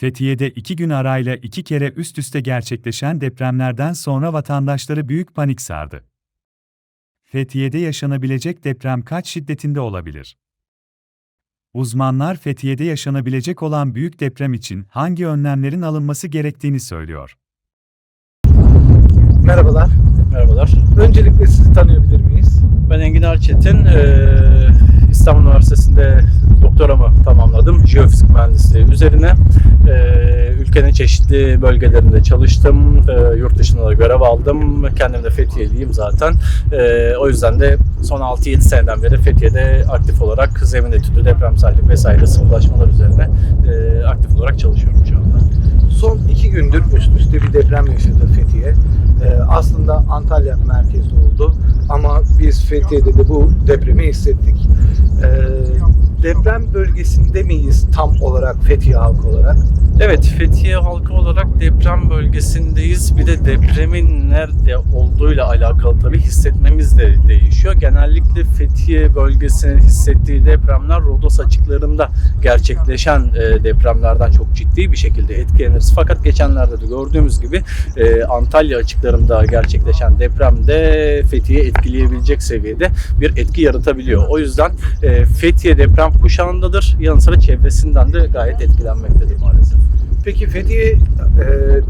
Fethiye'de iki gün arayla iki kere üst üste gerçekleşen depremlerden sonra vatandaşları büyük panik sardı. Fethiye'de yaşanabilecek deprem kaç şiddetinde olabilir? Uzmanlar Fethiye'de yaşanabilecek olan büyük deprem için hangi önlemlerin alınması gerektiğini söylüyor. Merhabalar. Merhabalar. Öncelikle sizi tanıyabilir miyiz? Ben Engin Arçetin. Eee, İstanbul Üniversitesi'nde doktoramı tamamladım. Jeofizik mühendisliği üzerine. Eee, ülkenin çeşitli bölgelerinde çalıştım. Eee, yurt dışında da görev aldım. Kendim de Fethiye'liyim zaten. Eee, o yüzden de son 6-7 seneden beri Fethiye'de aktif olarak zemin etüdü, depremsellik vesaire sıvılaşmalar üzerine eee, aktif olarak çalışıyorum şu anda. Son iki gündür üst üste bir deprem yaşadı Fethiye. Ee, aslında Antalya merkezli oldu ama biz Fethiye'de de bu depremi hissettik. Ee, deprem bölgesinde miyiz tam olarak Fethiye halkı olarak? Evet, Fethiye halkı olarak deprem bölgesindeyiz. Bir de depremin nerede olduğuyla alakalı tabii hissetmemiz de değişiyor. Genellikle Fethiye bölgesinin hissettiği depremler Rodos açıklarında gerçekleşen e, depremlerden çok ciddi bir şekilde etkileniriz. Fakat geçenlerde de gördüğümüz gibi e, Antalya açıklarında gerçekleşen depremde Fethiye etkileyebilecek seviyede bir etki yaratabiliyor. O yüzden e, Fethiye deprem kuşağındadır. Yanı sıra çevresinden de gayet etkilenmektedir maalesef. Peki Fethiye e,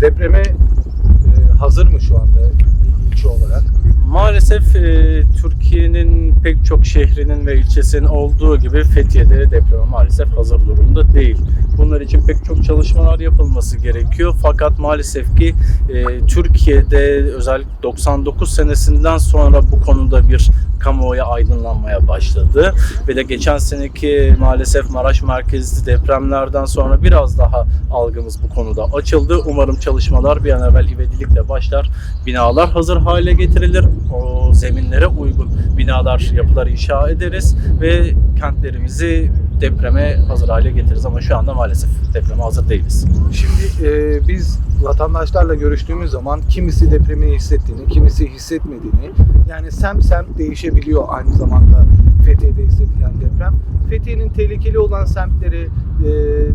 depreme e, hazır mı şu anda bir ilçe olarak? Maalesef e, Türkiye'nin pek çok şehrinin ve ilçesinin olduğu gibi Fethiye'de depreme maalesef hazır durumda değil. Bunlar için pek çok çalışmalar yapılması gerekiyor. Fakat maalesef ki e, Türkiye'de özellikle 99 senesinden sonra bu konuda bir kamuoyu aydınlanmaya başladı. Ve de geçen seneki maalesef Maraş merkezli depremlerden sonra biraz daha algımız bu konuda açıldı. Umarım çalışmalar bir an evvel ivedilikle başlar. Binalar hazır hale getirilir. O zeminlere uygun binalar, yapılar inşa ederiz ve kentlerimizi depreme hazır hale getiririz ama şu anda maalesef depreme hazır değiliz. Şimdi e, biz vatandaşlarla görüştüğümüz zaman kimisi depremi hissettiğini, kimisi hissetmediğini yani semt semt değişebiliyor aynı zamanda Fethiye'de hissedilen deprem. Fethiye'nin tehlikeli olan semtleri, e,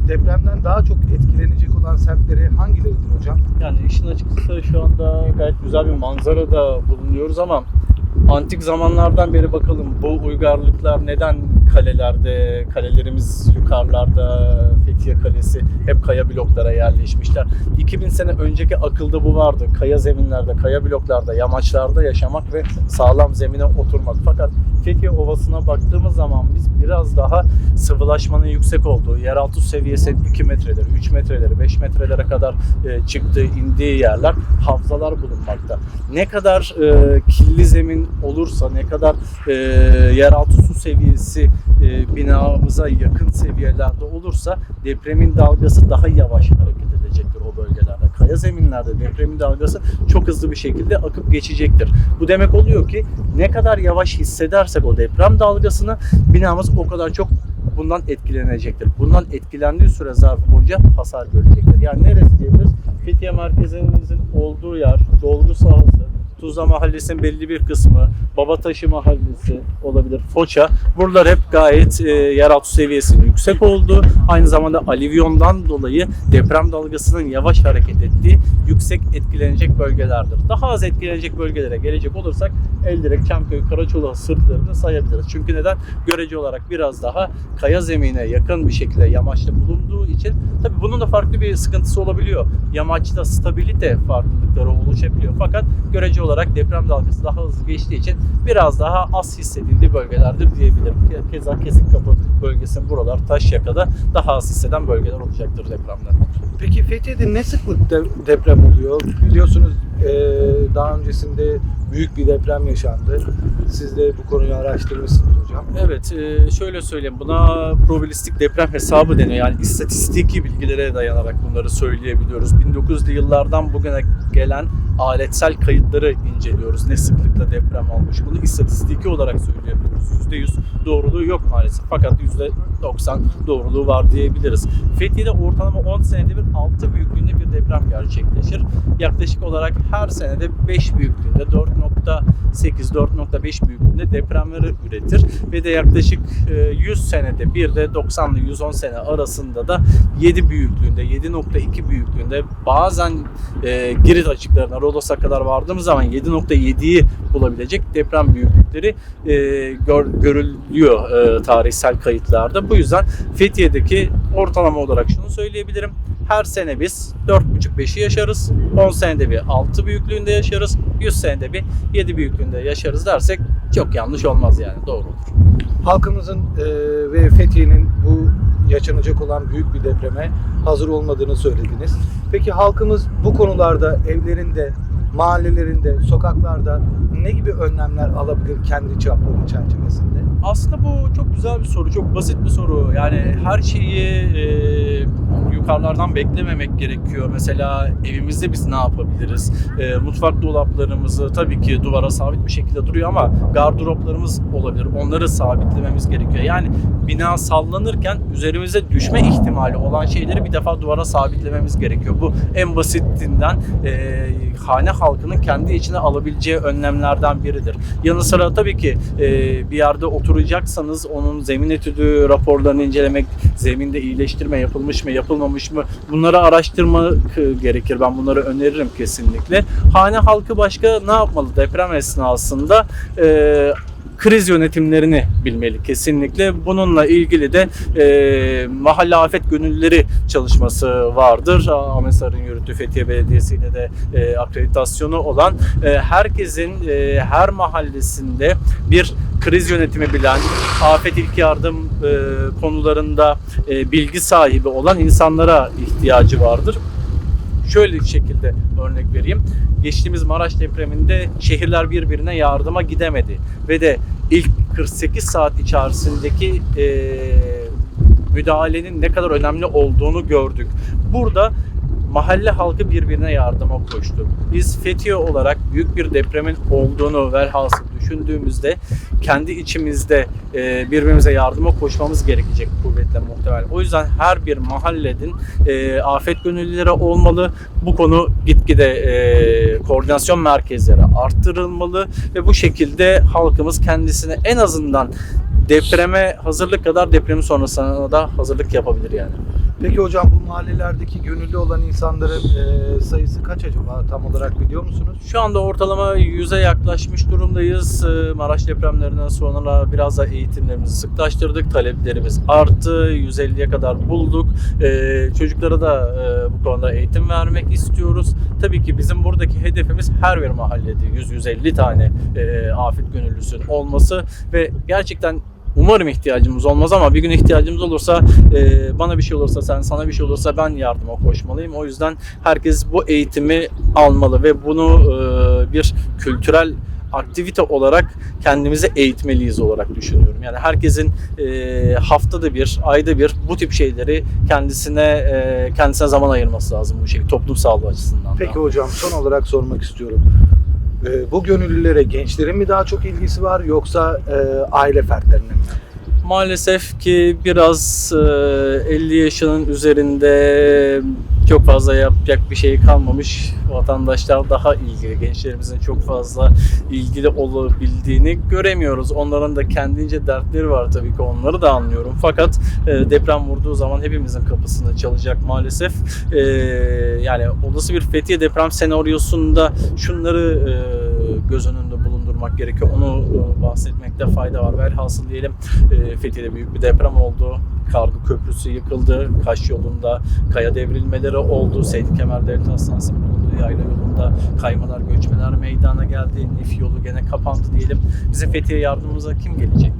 depremden daha çok etkilenecek olan semtleri hangileridir hocam? Yani işin açıkçası şu anda gayet güzel bir manzarada bulunuyoruz ama antik zamanlardan beri bakalım bu uygarlıklar neden kalelerde, kalelerimiz yukarılarda, Fethiye Kalesi hep kaya bloklara yerleşmişler. 2000 sene önceki akılda bu vardı. Kaya zeminlerde, kaya bloklarda, yamaçlarda yaşamak ve sağlam zemine oturmak. Fakat Fethiye Ovası'na baktığımız zaman biz biraz daha sıvılaşmanın yüksek olduğu, yeraltı seviyesi 2 metreleri, 3 metreleri, 5 metrelere kadar e, çıktığı, indiği yerler, havzalar bulunmakta. Ne kadar e, kirli zemin olursa, ne kadar e, yeraltı su seviyesi e, binamıza yakın seviyelerde olursa depremin dalgası daha yavaş hareket edecektir o bölgelerde. Kaya zeminlerde depremin dalgası çok hızlı bir şekilde akıp geçecektir. Bu demek oluyor ki ne kadar yavaş hissedersek o deprem dalgasını binamız o kadar çok bundan etkilenecektir. Bundan etkilendiği süre zarfı boyunca hasar görecektir. Yani neresi diyebiliriz? Fethiye merkezimizin olduğu yer, dolgu sahası, Tuzla Mahallesi'nin belli bir kısmı, Babataşı Mahallesi olabilir, Foça. Buralar hep gayet e, yeraltı seviyesinin yüksek olduğu, aynı zamanda alivyondan dolayı deprem dalgasının yavaş hareket ettiği yüksek etkilenecek bölgelerdir. Daha az etkilenecek bölgelere gelecek olursak Eldirek, Çamköy, Karaçola sırtlarını sayabiliriz. Çünkü neden? Görece olarak biraz daha kaya zemine yakın bir şekilde yamaçta bulunduğu için tabii bunun da farklı bir sıkıntısı olabiliyor. Yamaçta stabilite farklılıkları oluşabiliyor. Fakat görece olarak deprem dalgası daha hızlı geçtiği için biraz daha az hissedildiği bölgelerdir diyebilirim. Keza Kesikapı bölgesi buralar Taşyaka'da daha az hisseden bölgeler olacaktır depremler. Peki Fethiye'de ne sıklıkta deprem oluyor? Biliyorsunuz e, daha öncesinde büyük bir deprem yaşandı. Siz de bu konuyu araştırmışsınız hocam. Evet, e, şöyle söyleyeyim. Buna probabilistik deprem hesabı deniyor. Yani istatistiki bilgilere dayanarak bunları söyleyebiliyoruz. 1900'lü yıllardan bugüne gelen aletsel kayıtları inceliyoruz. Ne sıklıkla deprem olmuş. Bunu istatistiki olarak söyleyebiliyoruz. %100 doğruluğu yok maalesef. Fakat %90 doğruluğu var diyebiliriz. Fethiye'de ortalama 10 senede bir 6 büyüklüğünde bir deprem gerçekleşir. Yaklaşık olarak her senede 5 büyüklüğünde 4.8-4.5 büyüklüğünde depremleri üretir. Ve de yaklaşık e, 100 senede bir de 90 ile 110 sene arasında da 7 büyüklüğünde, 7.2 büyüklüğünde bazen e, Girit açıklarına Rodos'a kadar vardığımız zaman 7.7'yi bulabilecek deprem büyüklükleri e, gör, görülüyor e, tarihsel kayıtlarda. Bu yüzden Fethiye'deki ortalama olarak şunu söyleyebilirim. Her sene biz 4.5-5'i yaşarız. 10 senede bir 6 büyüklüğünde yaşarız. 100 senede bir 7 büyüklüğünde yaşarız dersek çok yanlış olmaz yani doğru olur. Halkımızın e, ve Fethiye'nin bu yaşanacak olan büyük bir depreme hazır olmadığını söylediniz. Peki halkımız bu konularda evlerinde, mahallelerinde, sokaklarda ne gibi önlemler alabilir kendi çapları çerçevesinde? Aslında bu çok güzel bir soru, çok basit bir soru. Yani her şeyi e, yukarılardan beklememek gerekiyor. Mesela evimizde biz ne yapabiliriz? E, mutfak dolaplarımızı tabii ki duvara sabit bir şekilde duruyor ama gardıroplarımız olabilir. Onları sabitlememiz gerekiyor. Yani bina sallanırken üzerimize düşme ihtimali olan şeyleri bir defa duvara sabitlememiz gerekiyor. Bu en basitinden e, hane halkının kendi içine alabileceği önlemlerden biridir. Yanı sıra tabii ki e, bir yerde oturacaksanız onun zemin etüdü raporlarını incelemek, zeminde iyileştirme yapılmış mı, yapılmamış mı bunları araştırmak gerekir. Ben bunları öneririm kesinlikle. Hane halkı başka ne yapmalı deprem esnasında? E, kriz yönetimlerini bilmeli kesinlikle. Bununla ilgili de e, mahalle afet gönüllüleri çalışması vardır. Ahmet yürüttüğü Fethiye Belediyesi ile de e, akreditasyonu olan e, herkesin e, her mahallesinde bir kriz yönetimi bilen, afet ilk yardım e, konularında e, bilgi sahibi olan insanlara ihtiyacı vardır. Şöyle bir şekilde örnek vereyim. Geçtiğimiz Maraş depreminde şehirler birbirine yardıma gidemedi ve de ilk 48 saat içerisindeki e, müdahalenin ne kadar önemli olduğunu gördük. Burada mahalle halkı birbirine yardıma koştu. Biz Fethiye olarak büyük bir depremin olduğunu velhasıl düşündüğümüzde kendi içimizde e, birbirimize yardıma koşmamız gerekecek kuvvetle muhtemel. O yüzden her bir mahallenin e, afet gönüllüleri olmalı. Bu konu gitgide e, koordinasyon merkezleri arttırılmalı ve bu şekilde halkımız kendisine en azından depreme hazırlık kadar depremi sonrasına da hazırlık yapabilir yani. Peki hocam bu mahallelerdeki gönüllü olan insanların e, sayısı kaç acaba tam olarak biliyor musunuz? Şu anda ortalama 100'e yaklaşmış durumdayız. Ee, Maraş depremlerinden sonra biraz da eğitimlerimizi sıklaştırdık. Taleplerimiz arttı. 150'ye kadar bulduk. Ee, Çocuklara da e, bu konuda eğitim vermek istiyoruz. Tabii ki bizim buradaki hedefimiz her bir mahallede 100-150 tane e, afet gönüllüsünün olması ve gerçekten Umarım ihtiyacımız olmaz ama bir gün ihtiyacımız olursa e, bana bir şey olursa sen sana bir şey olursa ben yardıma koşmalıyım. O yüzden herkes bu eğitimi almalı ve bunu e, bir kültürel aktivite olarak kendimize eğitmeliyiz olarak düşünüyorum. Yani herkesin e, haftada bir, ayda bir bu tip şeyleri kendisine e, kendisine zaman ayırması lazım bu şekilde toplum sağlığı açısından. da. Peki hocam son olarak sormak istiyorum. E, bu gönüllülere gençlerin mi daha çok ilgisi var yoksa e, aile fertlerinin mi? Maalesef ki biraz e, 50 yaşının üzerinde çok fazla yapacak bir şey kalmamış. Vatandaşlar daha ilgili, gençlerimizin çok fazla ilgili olabildiğini göremiyoruz. Onların da kendince dertleri var tabii ki onları da anlıyorum. Fakat e, deprem vurduğu zaman hepimizin kapısını çalacak maalesef. E, yani olası bir Fethiye deprem senaryosunda şunları e, göz önünde bulundurmak gerekiyor. Onu e, bahsetmekte fayda var. Velhasıl diyelim e, Fethiye'de büyük bir deprem oldu. Kargı Köprüsü yıkıldı. Kaş yolunda kaya devrilmeleri oldu. Seydi Kemer Devlet Hastanesi'nin bulunduğu yayla yolunda kaymalar, göçmeler meydana geldi. Nif yolu gene kapandı diyelim. Bizim Fethiye yardımımıza kim gelecek?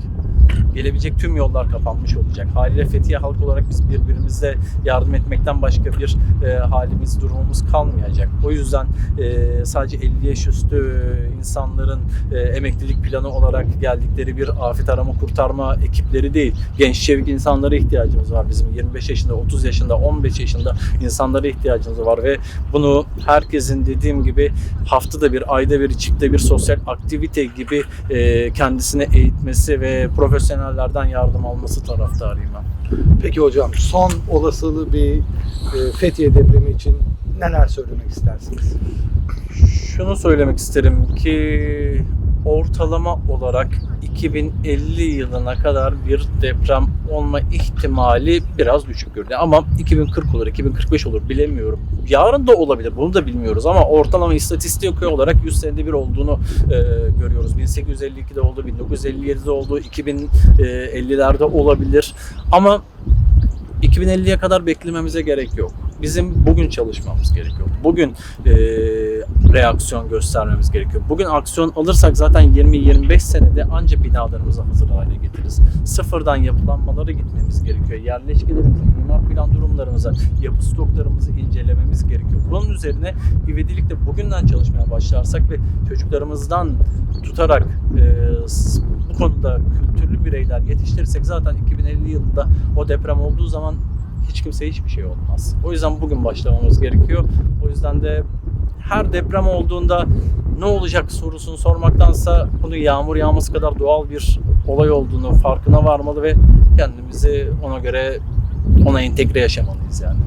Gelebilecek tüm yollar kapanmış olacak. Haliyle Fethiye halk olarak biz birbirimize yardım etmekten başka bir e, halimiz, durumumuz kalmayacak. O yüzden e, sadece 50 yaş üstü insanların e, emeklilik planı olarak geldikleri bir afet arama kurtarma ekipleri değil. Genç çevik insanlara ihtiyacımız var bizim. 25 yaşında, 30 yaşında, 15 yaşında insanlara ihtiyacımız var ve bunu herkesin dediğim gibi haftada bir, ayda bir, çifte bir sosyal aktivite gibi e, kendisine eğitmesi ve profesyonellerden yardım alması taraftarıyım ben. Peki hocam son olasılığı bir e, Fethiye depremi için neler söylemek istersiniz? Şunu söylemek isterim ki ortalama olarak 2050 yılına kadar bir deprem olma ihtimali biraz düşük görünüyor. Ama 2040 olur, 2045 olur bilemiyorum. Yarın da olabilir bunu da bilmiyoruz ama ortalama istatistik olarak 100 senede bir olduğunu e, görüyoruz. 1852'de oldu, 1957'de oldu, 2050'lerde olabilir. Ama 2050'ye kadar beklememize gerek yok. Bizim bugün çalışmamız gerekiyor. Bugün e, reaksiyon göstermemiz gerekiyor. Bugün aksiyon alırsak zaten 20-25 senede anca binalarımızı hazır hale getiririz. Sıfırdan yapılanmalara gitmemiz gerekiyor. Yerleşkelerimizi, mimar plan durumlarımızı, yapı stoklarımızı incelememiz gerekiyor. Bunun üzerine ivedilikle bugünden çalışmaya başlarsak ve çocuklarımızdan tutarak e, bu konuda kültürlü bireyler yetiştirirsek zaten 2050 yılında o deprem olduğu zaman hiç kimseye hiçbir şey olmaz. O yüzden bugün başlamamız gerekiyor. O yüzden de her deprem olduğunda ne olacak sorusunu sormaktansa bunu yağmur yağması kadar doğal bir olay olduğunu farkına varmalı ve kendimizi ona göre ona entegre yaşamalıyız yani.